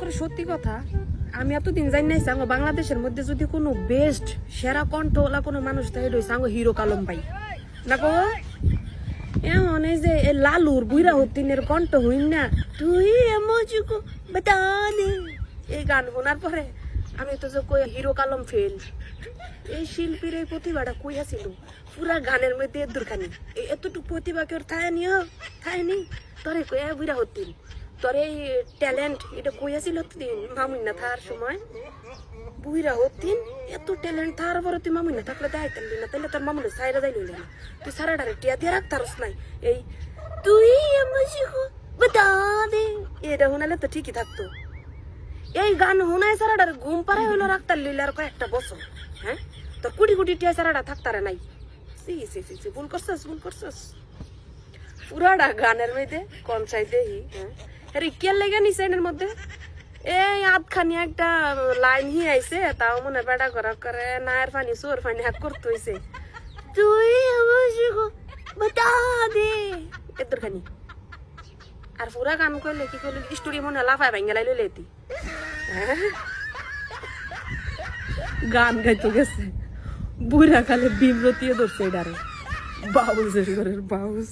করে সত্যি কথা, আমি এতদিন জানি নাই সাঙ্গ, বাংলাদেশের মধ্যে যদি কোনো বেস্ট সেরা কণ্ঠওয়ালা কোনো মানুষ থাকে রয়েছে সাঙ্গ হিরো কালম পাই। কো? এমন এই যে এ লালুর বুইরা হতিনের কণ্ঠ হইন না, তুই এমজুকু দে এই গান শোনার পরে আমি তো যে কই, হিরো কালম ফেল এই শিল্পীর এই প্রতিভাটা কই আছিল পুরা গানের মধ্যে দূরখানি এই এতটুকু প্রতিভা কেউ থায় নি থায় নি তোরে কই বুইরা হতিন তোর এই ট্যালেন্ট, এটা কই আছিল দিন মামুন না থার সময়। বুইরা হতিন এত ট্যালেন্ট থার পরে তুই মামুন না থাকলে দেয় তাহলে না তাহলে তোর মামুন সাইরা যাই লইলে না তুই সারা ডারে টিয়া দিয়ে রাখতারস নাই। এই, তুই আমার বাতা দে। এটা শোনালে তো ঠিকই থাকতো। এই গান শোনায় সারাটার ঘুম পাড়ায় হইল রাখতার লইলে আর কয়েকটা বছর হ্যাঁ? তোর কোটি কোটি টিয়া সারাটা থাকতারে নাই। সি সি সি সি, ভুল করছস ভুল করছস। পুরাটা গানের মধ্যে কম চাইতে হি হ্যাঁ? আরে কে লেগে নিছে এর মধ্যে? এই আধখানি একটা লাইন হি আইছে, তাও মনে বেড়া করা করে, নায়ের ফানি সোর ফানি হাক করতে হইছে। তুই বাতা দে। এদের খানি। আর পুরা গান কইলে কি কইলে স্টুডিও মনে লাফায় ভাঙ্গে লাইলে লেতি। গান গাইতে গেছে। বুড়া কালে বিমরতিয়ে ধরছে এটারে বাউজ ঘরের বাউজ